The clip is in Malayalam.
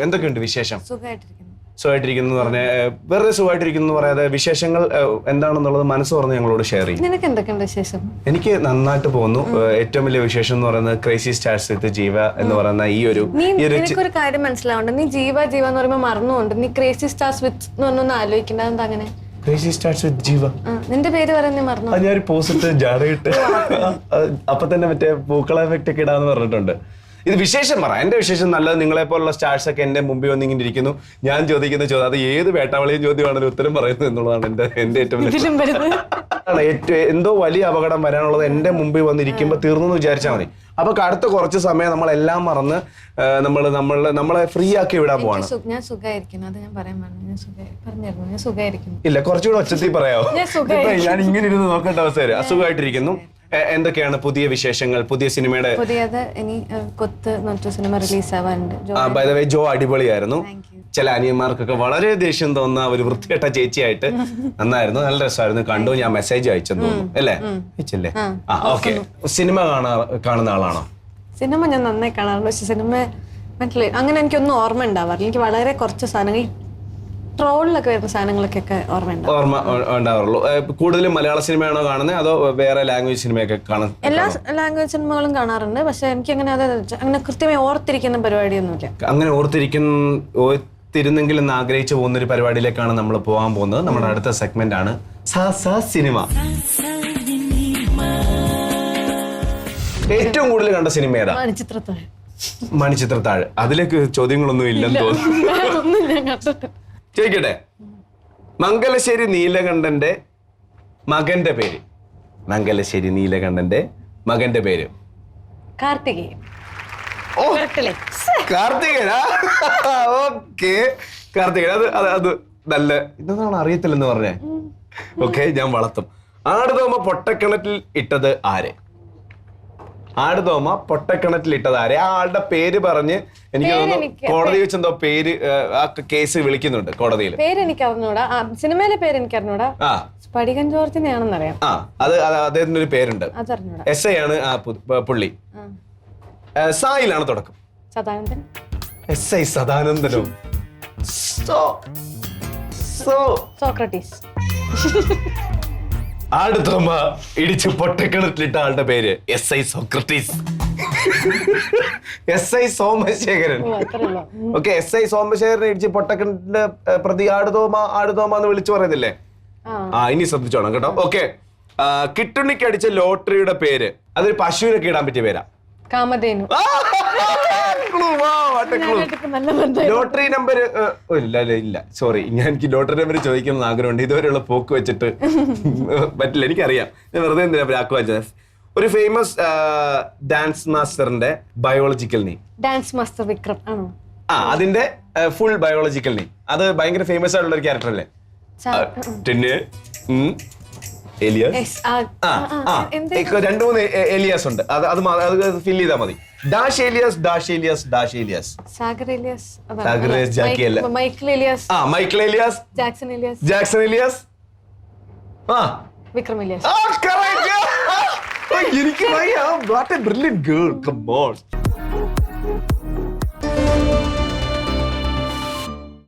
എന്തൊക്കെയുണ്ട് വിശേഷം? സുഖമായിട്ടിരിക്കുന്നു പറഞ്ഞ വെറുതെ സുഖമായിട്ടിരിക്കുന്നു എന്ന് പറയാതെ വിശേഷങ്ങൾ എന്താണെന്നുള്ളത് മനസ്സ് പറഞ്ഞ് ഞങ്ങളോട് ഷെയർ ചെയ്യും. നിനക്ക് എന്തൊക്കെയുണ്ട് വിശേഷം? എനിക്ക് നന്നായിട്ട് പോകുന്നു. ഏറ്റവും വലിയ വിശേഷം എന്ന് പറയുന്നത് ക്രൈസി സ്റ്റാർസ് വിത്ത് ജീവ എന്ന് പറയുന്ന ഈ ഒരു ഒരു കാര്യം മനസ്സിലാവുണ്ട്? നീ ജീവ ജീവ എന്ന് പറയുമ്പോൾ മറന്നുകൊണ്ട് നീ ക്രൈസി സ്റ്റാർസ് വിത്ത് എന്ന് പറഞ്ഞൊന്ന് ആലോചിക്കണ്ട. എന്താ അങ്ങനെ? Crazy stars with Jeeva. നിന്റെ പേര് പറയാൻ നീ മറന്നു? ഒരു പോസിറ്റീവ് പോസ്റ്റ് ജാടയിട്ട് അപ്പൊ തന്നെ മറ്റേ പൂക്കള എഫക്റ്റ് ഒക്കെ ഇടാന്ന് പറഞ്ഞിട്ടുണ്ട്. ഇത് വിശേഷം പറ. എന്റെ വിശേഷം നല്ലത് നിങ്ങളെ പോലുള്ള സ്റ്റാർസ് ഒക്കെ എന്റെ മുമ്പിൽ വന്ന് ഇങ്ങനെ ഇരിക്കുന്നു. ഞാൻ ചോദിക്കുന്ന ചോദ്യം അത് ഏത് വേട്ടാവളിയും ചോദ്യമാണെങ്കിലും ഉത്തരം പറയുന്നത് എന്നുള്ളതാണ് എന്റെ എന്റെ ഏറ്റവും ഏറ്റവും എന്തോ വലിയ അപകടം വരാനുള്ളത് എന്റെ മുമ്പിൽ വന്നിരിക്കുമ്പോൾ തീർന്നു എന്ന് വിചാരിച്ചാൽ മതി. അപ്പൊ അടുത്ത കുറച്ച് സമയം നമ്മളെല്ലാം മറന്ന് നമ്മൾ നമ്മൾ നമ്മളെ ഫ്രീ ആക്കി വിടാൻ പോവാണ്. ഞാൻ സുഖമായിരിക്കുന്നു അത് ഞാൻ പറയാൻ പറഞ്ഞു. ഞാൻ സുഖമായി പറഞ്ഞിരുന്നു. ഞാൻ സുഖമായിരിക്കുന്നു ഇല്ല കുറച്ചുകൂടെ ഒച്ചത്തിൽ പറയാമോ ഞാൻ ഇങ്ങനെ ഇരുന്ന് നോക്കേണ്ട അവസ്ഥ വരും. അസുഖമായിട്ടിരിക്കുന്നു. എന്തൊക്കെയാണ് പുതിയ വിശേഷങ്ങൾ പുതിയ സിനിമയുടെ പുതിയത് ഇനി കൊത്ത് സിനിമ release ആവാനുണ്ട് Jo by the way Jo അടിപൊളിയായിരുന്നു. ചില അനിയന്മാർക്കൊക്കെ വളരെ ദേഷ്യം തോന്നുന്ന ഒരു വൃത്തികെട്ട ചേച്ചിയായിട്ട് നന്നായിരുന്നു. നല്ല രസമായിരുന്നു. കണ്ടു ഞാൻ മെസ്സേജ് അയച്ചെന്ന് തോന്നുന്നു. അല്ലേ? അയച്ചല്ലേ? ആ ഓക്കെ സിനിമ കാണാ കാണുന്ന ആളാണോ? സിനിമ ഞാൻ നന്നായി കാണാറുണ്ട്. പക്ഷെ സിനിമ മറ്റില്ല അങ്ങനെ എനിക്കൊന്നും ഓർമ്മ ഉണ്ടാവാറില്ല എനിക്ക് വളരെ കുറച്ച് സാധനങ്ങൾ ട്രോളിലൊക്കെ വരുന്ന സാധനങ്ങളൊക്കെ ഓർമ്മ ഉണ്ടാവാറുള്ളൂ. കൂടുതലും മലയാള സിനിമയാണോ കാണുന്നത് അതോ വേറെ ലാംഗ്വേജ് സിനിമയൊക്കെ കാണുന്നത് എല്ലാ ലാംഗ്വേജ് സിനിമകളും കാണാറുണ്ട്. പക്ഷെ എനിക്ക് അങ്ങനെ അത് അങ്ങനെ കൃത്യമായി ഓർത്തിരിക്കുന്ന പരിപാടിയൊന്നുമില്ല. അങ്ങനെ ഓർത്തിരിക്കുന്ന ഓർത്തിരുന്നെങ്കിൽ എന്ന് ആഗ്രഹിച്ചു പോകുന്ന ഒരു പരിപാടിയിലേക്കാണ് നമ്മൾ പോകാൻ പോകുന്നത്. നമ്മുടെ അടുത്ത സെഗ്മെന്റ് ആണ് സ സിനിമ. ഏറ്റവും കൂടുതൽ കണ്ട സിനിമ ഏതാ? മണിച്ചിത്രത്താഴ്. മണിച്ചിത്രത്താഴ്. അതിലേക്ക് ചോദ്യങ്ങളൊന്നും ഇല്ലെന്ന് തോന്നുന്നു. ചോദിക്കട്ടെ? മംഗലശ്ശേരി നീലകണ്ഠന്റെ മകന്റെ പേര്. മംഗലശ്ശേരി നീലകണ്ഠന്റെ മകന്റെ പേര്. കാർത്തികേയൻ. ഓ Correct അല്ലേ? കാർത്തികനാ ഓക്കെ. കാർത്തികൻ അത് അത് അത് നല്ല ഇതൊന്നാണ് അറിയത്തില്ലെന്ന് പറഞ്ഞേ? ഓക്കെ ഞാൻ വളർത്തും. ആടുതോമ പൊട്ടക്കിണറ്റിൽ ഇട്ടത് ആര്? ആടുതോമ ആര്? ആ ആളുടെ പേര് പറഞ്ഞ് എനിക്ക് തോന്നുന്നു കോടതി വെച്ച് എന്തോ പേര് ആ കേസ് വിളിക്കുന്നുണ്ട് കോടതിയിൽ. പേര് എനിക്ക് അറിഞ്ഞൂടാ. ആ, സിനിമയിലെ പേര് എനിക്ക് അറിഞ്ഞൂടാ. സ്പടികൻ ജോർജിനെയാണെന്ന് അറിയാം ആ അത് അദ്ദേഹത്തിന് അദ്ദേഹത്തിന്റെ ഒരു പേരുണ്ട്. എസ് ഐ ആണ് ആ പുള്ളി. സായിലാണ് തുടക്കം. സദാനന്ദൻ. എസ് ഐ സദാനന്ദനും? So so. സോക്രട്ടീസ്. ആടുത്തോമ ഇടിച്ച് പൊട്ടക്കിണറ്റിലിട്ട ആളുടെ പേര് S I Socrates S I Somasekharan. ഓ അത്രേ ഉള്ളൂ ഉം. ഓക്കെ എസ് ഐ സോമശേഖരനെ ഇടിച്ച് പൊട്ടക്കിണറ്റിന്റെ പ്രതി ആടുതോമ ആടുതോമ എന്ന് വിളിച്ചു പറയുന്നില്ലേ? ആ. ആ ഇനി ശ്രദ്ധിച്ചോണം കേട്ടോ. ഓക്കെ കിട്ടുണ്ണിക്ക് അടിച്ച ലോട്ടറിയുടെ പേര് അതൊരു പശുവിനൊക്കെ ഇടാൻ പറ്റിയ പേരാ. കാമധേനു. ലോട്ടറി നമ്പർ ഇല്ല ഇല്ല സോറി ഞാൻ എനിക്ക് ലോട്ടറി നമ്പർ ചോദിക്കണമെന്ന് ആഗ്രഹമുണ്ട്. ഇതുവരെയുള്ള പോക്ക് വെച്ചിട്ട്. പറ്റില്ല എനിക്കറിയാം. ഞാൻ വെറുതെ എന്തിനാ ബ്രാക്ക് ഒരു famous dance മാസ്റ്ററിന്റെ biological name dance master Vikram ആണോ? ആ അതിന്റെ ഫുൾ ബയോളജിക്കൽ നെയിം അത് ഭയങ്കര ഫേമസ് ആയിട്ടുള്ള ഒരു ക്യാരക്ടർ അല്ലേ? ഉം, എലിയസ് ആ എലിയാസ് രണ്ടു മൂന്ന് എലിയസ് ഉണ്ട്. അത് അത് അത് ഫിൽ ചെയ്താൽ മതി. Dash alias dash alias dash alias Sagar alias Sagar alias Jackie അല്ല. മൈക്കിൾ എലിയസ് ആ Michael alias Jackson alias Jackson alias ആ. വിക്രം ഏലിയാസ് ആ കറക്റ്റ് എനിക്ക് what a brilliant girl come on